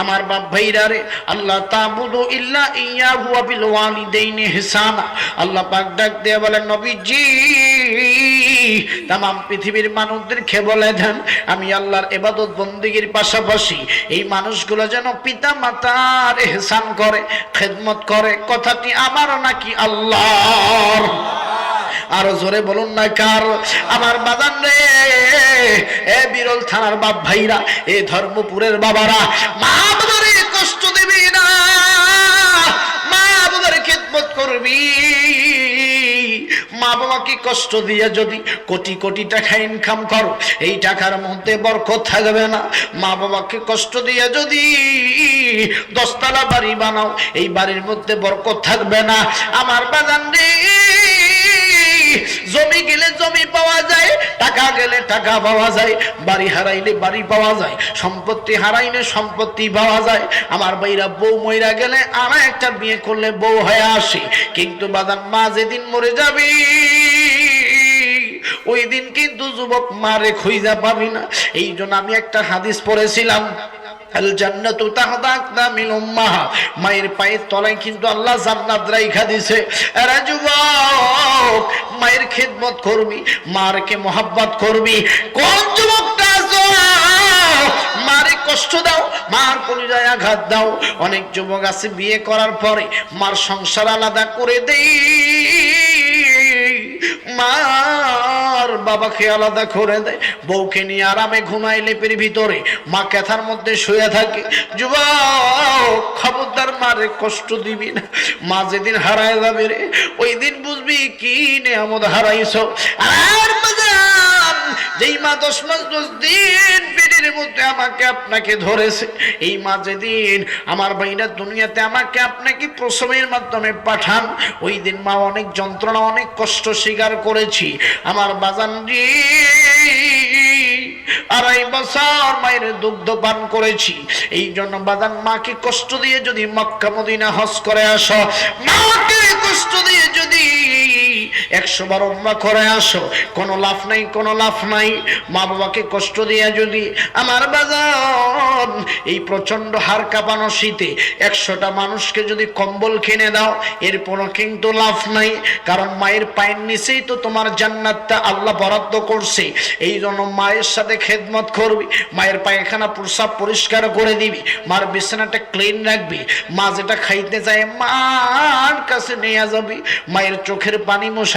আমার বাপ ভাইরা রে, আল্লাহ তাবুদু ইল্লা ইয়াহু ওয়া বিল ওয়ালিদাইনি ইহসানা আল্লাহ পাক ডাক দিয়ে বলেন নবীজি তাম পৃথিবীর মানুষদেরকে বলে দেন, আমি আল্লাহর এবাদত বন্দিগির পাশাপাশি এই মানুষগুলো যেন পিতা মাতার এহসান করে, খেদমত করে, কথাটি আমার নাকি আল্লাহর। আরও জোরে বলুন না কার আমার বাদান রে। এ বিরল থানার বাপ ভাইরা, এ ধর্মপুরের বাবারা, মা বাবারে কষ্ট দিবি না, মা করবি। মা বাবাকে কষ্ট দিয়ে যদি কোটি কোটি টাকা ইনকাম করো, এই টাকার মধ্যে বরকত থাকবে না। মা বাবাকে কষ্ট দিয়ে যদি দশতলা বাড়ি বানাও, এই বাড়ির মধ্যে বরকত থাকবে না। আমার বাগান রে জমি গেলে জমি পাওয়া যায়, টাকা গেলে টাকা পাওয়া যায়, বাড়ি হারাইলে বাড়ি পাওয়া যায়, সম্পত্তি হারাইলে সম্পত্তি পাওয়া যায়। আমার বাইরা বউ মইরা গেলে আর একটা বিয়ে করলে বউ হয়ে আসে। কিন্তু বাদান মা যেদিন মরে যাবি, ওই দিন কিন্তু যুবক মারে খুঁজা পাবি না। এই জন্য আমি একটা হাদিস পড়েছিলাম মায়ের পায়ের তলায় কিন্তু আল্লাহ জান্নাত রাইখা দিছে। এরা যুবক, মায়ের খেদমত করবি, মারকে মোহাব্বত করবি। কোন যুবকটা আছো? মারে কষ্ট দাও, মার কলিজায় আঘাত দাও। অনেক যুবক আছে বিয়ে করার পরে মার সংসার আলাদা করে দেই। মার বাবাকে আলাদা করে দেয় বউকে নিয়ে আরামে ঘুমায় লেপের ভিতরে। মা ক্যাথার মধ্যে শুয়ে থাকে? যুবক, খবরদার মারে কষ্ট দিবি না। মা যেদিন হারায় যাবে রে, ওই দিন বুঝবি কি নিয়ামত হারাইছ। আর মা দশ মাস দিন পেটের মধ্যে আমাকে আপনাকে ধরেছে। এই মা যেদিন আমার দুনিয়াতে আমাকে আপনাকে প্রসবের মাধ্যমে পাঠান ওই দিন মা অনেক যন্ত্রণা, অনেক কষ্ট স্বীকার করেছি। আমার বাজান আড়াই বছর মায়ের দুগ্ধ পান করেছি। এই জন্য বাদান মাকে কষ্ট দিয়ে যদি মক্কা মদিনা হজ করে আসো, মাকে কষ্ট দিয়ে যদি একশো বার উম্মা করে আসো। কোনো লাভ নাই, কোনো লাভ নাই। মা বাবাকে কষ্ট দিয়ে যদি আমার বাজার এই প্রচণ্ড হার কাঁপানো শীতে একশোটা মানুষকে যদি কম্বল কিনে দাও, এরপরও কিন্তু লাভ নাই। কারণ মায়ের পায়ের নিচেই তো তোমার জান্নাতটা আল্লাহ বরাদ্দ করছে। এই জন্য মায়ের সাথে খেদমত করবি। মায়ের পায়খানা প্রসাব পরিষ্কার করে দিবি। মার বিছানাটা ক্লিন রাখবি। মা যেটা খাইতে চায়, মার কাছে নিয়ে যাবি। মায়ের চোখের পানি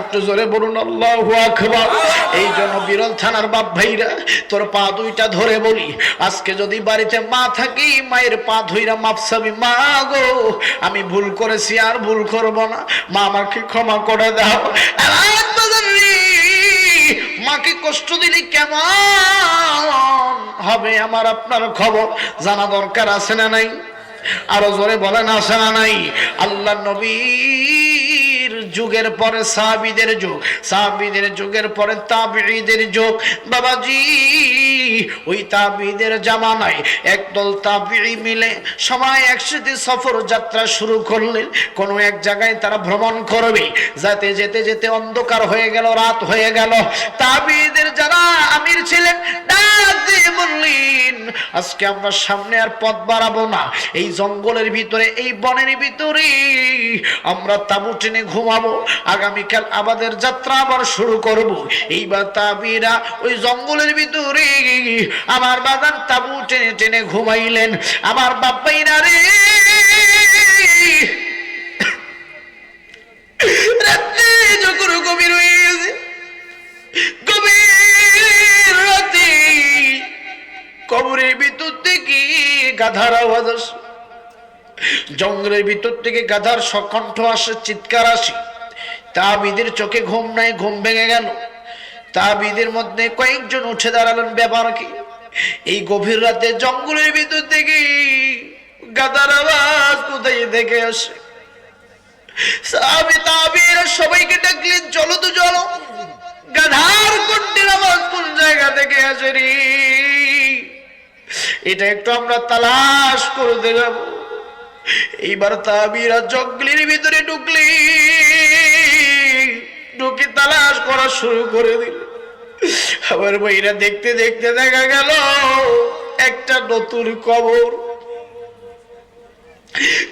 একটু জোরে বলুন এই জন্য বিরল থানার বাপ ভাইরা, তোর পা দুইটা ধরে বলি। আজকে যদি বাড়িতে মা থাকি, মায়ের পা ধইরা মাপসাবি মা গো, আমি ভুল করেছি, আর ভুল করব না। মা আমাকে ক্ষমা করে দাও। মাকে কষ্ট দিলে কেমন হবে আমার আপনার খবর? জানা দরকার আছে না নাই? আরও জোরে বলেন আসে না নাই? আল্লাহ নবীর যুগের পরে সাহাবিদের যুগ, সাহাবিদের যুগের পরে তাবিদের যুগ। বাবাজি, ওই তাবিদের জামানায় একদল তাবিই মিলে সবাই একসাথে সফর যাত্রা শুরু করলেন। কোনো এক জায়গায় তারা ভ্রমণ করবে। যাতে, যেতে যেতে অন্ধকার হয়ে গেল, রাত হয়ে গেল। তাবিদের যারা আমির ছিলেন আজকে আমরা সামনে আর পথ বাড়াবো না। এই জঙ্গলের ভিতরে, এই বনের ভিতরে আমরা তাবু টেনে ঘুমাবো। আগামীকাল আমাদের যাত্রা আবার শুরু করব। এইবার তাবিরা ওই জঙ্গলের ভিতরে আমার বাগান তাবু টেনে টেনে ঘুমাইলেন। আমার বাপ্পাইরা রে গাধার আওয়াজ আসে জঙ্গলের ভিতর থেকে গাধার সকণ্ঠ আসে, চিৎকার আসে। তাবিদের চোখে ঘুম নাই, ঘুম ভেঙে গেল। তাবিদের মধ্যে কয়েকজন উঠে দাঁড়ালেন ব্যাপার কি এই গভীর রাতে জঙ্গলের ভিতর থেকে গাদার আওয়াজ কোথায় দেখে আসে? সবাইকে ডাকলেন চলো তো চলো। গাধার কন্যা আওয়াজ কোন জায়গা থেকে আসে রে? এটা একটু আমরা তালাশ করতে যাব এইবার তাবিরা জঙ্গলের ভিতরে ঢুকলি। ঢুকে তালাশ করা শুরু করে দিল। আবার বইরা দেখতে দেখতে দেখা গেল, একটা নতুন কবর।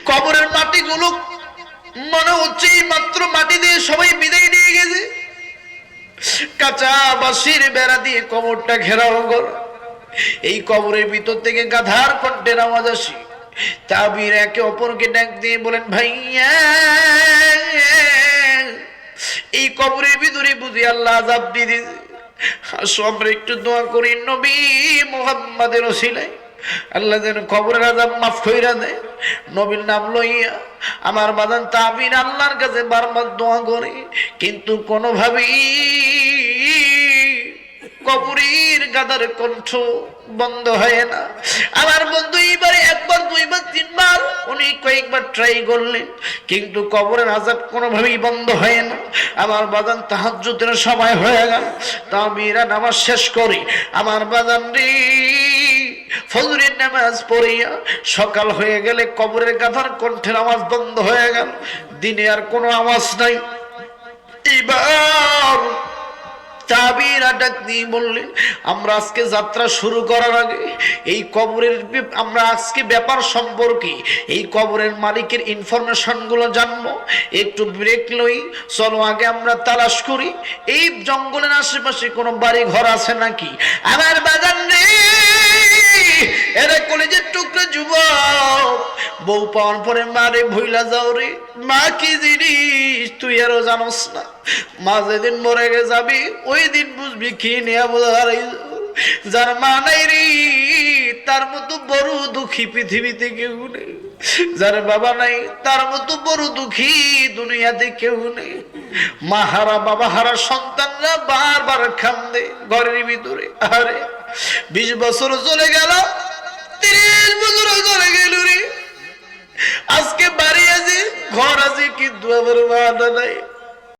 কবরের মাটিগুলো মনে হচ্ছে এই মাত্র মাটি দিয়ে সবাই বিদায় নিয়ে গেছে। কাঁচা বাসির বেড়া দিয়ে কবরটা ঘেরাও কর। এই কবরের ভিতর থেকে গাধার কণ্ঠে নামাজ আসি। তাবির একে অপরকে ডাক দিয়ে বলেন, ভাইয়া, এই কবরের ভিতরে বুঝি আল্লাহ আজাব দিয়ে দিয়েছে। আসো, আমরা একটু দোয়া করি নবী মোহাম্মদের ওসিলায়। আল্লাহ যেন কবরের আজাব মাফ কইরা দেয়। নবীর নাম লইয়া আমার বাদান তাবির আল্লাহর কাছে বারবার দোয়া করে। কিন্তু কোনোভাবেই কবরের গাদার কণ্ঠ বন্ধ হয় না। আমার বন্ধু এইবারে একবার, দুইবার, তিনবার, উনি কয়েকবার ট্রাই করলেন, কিন্তু কবরের আজাব কোনোভাবেই বন্ধ হয় না। আমার বাদান তাহাজ্জুদের সময় হয়ে গেল। তামিরা নামাজ শেষ করি আমার বাদান রে, ফজরের নামাজ পড়িয়া সকাল হয়ে গেলে কবরের গাধার কণ্ঠের আওয়াজ বন্ধ হয়ে গেল। দিনে আর কোনো আওয়াজ নাই। এবার তাবিরা ডাক দিয়ে বললেন আমরা আজকে যাত্রা শুরু করার আগে এই কবরের আমরা আজকে ব্যাপার সম্পর্কে এই কবরের মালিকের ইনফরমেশনগুলো জানব। একটু ব্রেক লই, চলো আগে আমরা তালাশ করি। এই জঙ্গলের আশেপাশে কোনো বাড়ি ঘর আছে নাকি? আমার বাজার রে এরা কলেজের টুকরো যুবক, বউ পাওয়ার পরে মারে ভইলা যাও রে। মা কি জিনিস? তুই আরও জানোস না। মা যেদিন মরে গে যাবি ওই দিন বুঝবি কি নিয়ে বোঝার যার মা নাই রে, তার মতো বড় দুঃখী পৃথিবীতে কেউ নেই। যার বাবা নাই, তার মতো বড় দুঃখী দুনিয়াতে কেউ নেই। মা হারা, বাবা হারা, সন্তানরা বারবার কান্দে ঘরের ভিতরে। আরে, বিশ বছর চলে গেল তিরিশ বছর চলে গেল রে। আজকে বাড়ি আছে ঘর আছে কিন্তু আমার মা নাই।